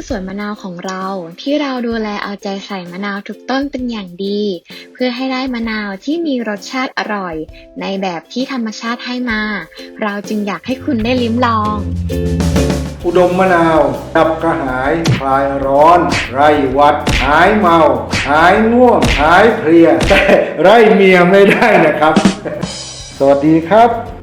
คือสวนมะนาวของเราที่เราดูแลเอาใจใส่มะนาวทุกต้นเป็นอย่างดี เพื่อให้ได้มะนาวที่มีรสชาติอร่อย ในแบบที่ธรรมชาติให้มา เราจึงอยากให้คุณได้ลิ้มลอง อุดมมะนาวดับกระหาย คลายร้อน ไร่วัด หายเมา หายง่วง หายเพลียแต่ไร่เมียไม่ได้นะครับ สวัสดีครับ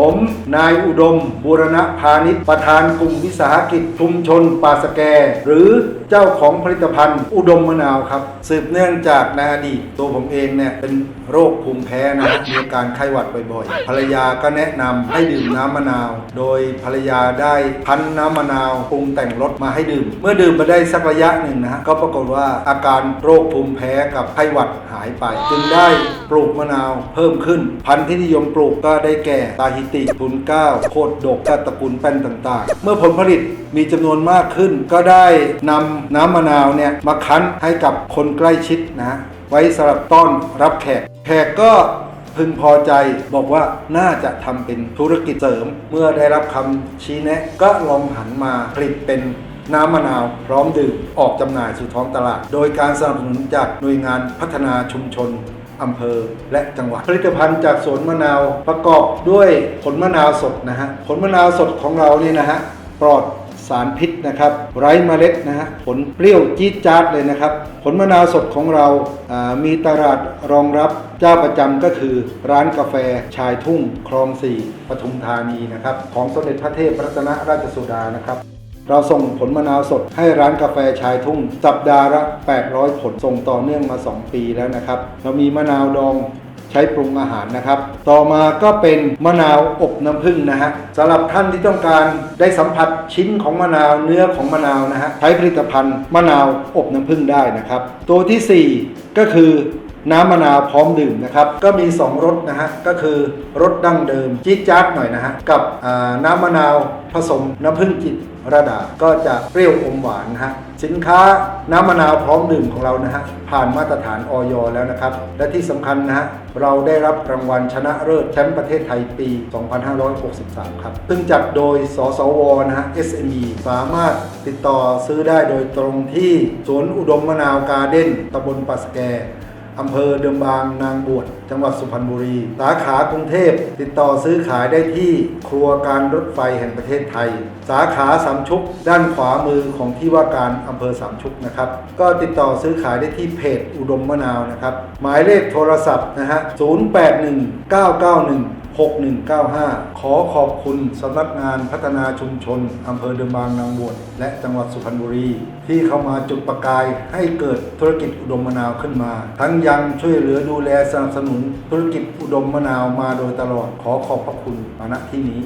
ผม นายอุดมบูรณพาณิชย์ประธานกลุ่มวิสาหกิจชุมชนป่าสแก หรือเจ้าของผลิตภัณฑ์อุดมมะนาวครับ สืบเนื่องจากในอดีตตัวผมเองเนี่ยเป็นโรคภูมิแพ้นะฮะมีอาการไข้หวัดบ่อยๆ ภรรยาก็แนะนำให้ดื่มน้ำมะนาว โดยภรรยาได้พันน้ำมะนาวปรุงแต่งรสมาให้ดื่ม เมื่อดื่มมาได้สักระยะหนึ่งนะฮะก็ปรากฏว่าอาการโรคภูมิแพ้กับไข้หวัดหายไป จึงได้ปลูกมะนาวเพิ่มขึ้น พันธุ์ที่นิยมปลูกก็ได้แก่ตาฮิติทุนเก้าโคดดกและตระกูลแป้นต่างๆ เมื่อผลผลิตมีจำนวนมากขึ้น ก็ได้นำน้ำมะนาวเนี่ยมาคั้นให้กับคนใกล้ชิดนะ ไว้สำหรับต้อนรับแขก แขกก็พึงพอใจบอกว่าน่าจะทำเป็นธุรกิจเสริม เมื่อได้รับคำชี้แนะ ก็ลองหันมาผลิตเป็นน้ำมะนาวพร้อมดื่มออกจำหน่ายสู่ท้องตลาด โดยการสนับสนุนจากหน่วยงานพัฒนาชุมชน อำเภอและจังหวัด ผลิตภัณฑ์จากสวนมะนาวประกอบด้วยผลมะนาวสดนะฮะผลมะนาวสดของเรานี่นะฮะปลอดสารพิษนะครับ ไร้เมล็ดนะฮะผลเปรี้ยวจี๊ดจ๊าดเลยนะครับ ผลมะนาวสดของเราอ่ามีตลาดรองรับเจ้าประจำก็คือร้านกาแฟชายทุ่งคลองสี่ปทุมธานีนะครับ ของสมเด็จพระเทพรัตนราชสุดานะครับ เราส่งผลมะนาวสดให้ร้านกาแฟชายทุ่ง สัปดาห์ละ 800 ผลส่งต่อเนื่องมา 2 ปีแล้วนะครับ เรามีมะนาวดองใช้ปรุงอาหารนะครับ ต่อมาก็เป็นมะนาวอบน้ำผึ้งนะฮะสำหรับท่านที่ต้องการได้สัมผัสชิ้นของมะนาวเนื้อของมะนาวนะฮะใช้ผลิตภัณฑ์มะนาวอบน้ำผึ้งได้นะครับ ตัวทีสี่4 ก็คือ น้ำมะนาวพร้อมดื่มนะครับก็มี 2รสนะฮะก็คือรสดั้งเดิมจี๊ดจ๊าดหน่อยนะฮะกับน้ำมะนาวผสมน้ำผึ้งจิตระดาก็จะเปรี้ยวอมหวานนะฮะสินค้าน้ำมะนาวพร้อมดื่มของเรานะฮะผ่านมาตรฐานออยแล้วนะครับ และที่สำคัญนะฮะเราได้รับรางวัลชนะเลิศแชมป์ประเทศไทยปี 2563 ครับซึ่งจัดโดยสสวนะฮะ SME สามารถติดต่อซื้อได้โดยตรงที่สวนอุดมมะนาวการ์เด้นตำบลปัสแก อำเภอเดิมบางนางบวชจังหวัดสุพรรณบุรี สาขากรุงเทพ ติดต่อซื้อขายได้ที่ครัวการรถไฟแห่งประเทศไทย สาขาสามชุก ด้านขวามือของที่ว่าการอำเภอสามชุกนะครับ ก็ติดต่อซื้อขายได้ที่เพจอุดมมะนาวนะครับ หมายเลขโทรศัพท์นะฮะ 081 991 6195 ขอขอบคุณสำนักงานพัฒนาชุมชนอำเภอเดิมบางนางบวชและจังหวัดสุพรรณบุรี ที่เข้ามาจุดประกายให้เกิดธุรกิจอุดมมะนาวขึ้นมา ทั้งยังช่วยเหลือดูแลสนับสนุนธุรกิจอุดมมะนาวมาโดยตลอดขอขอบพระคุณมาณที่นี้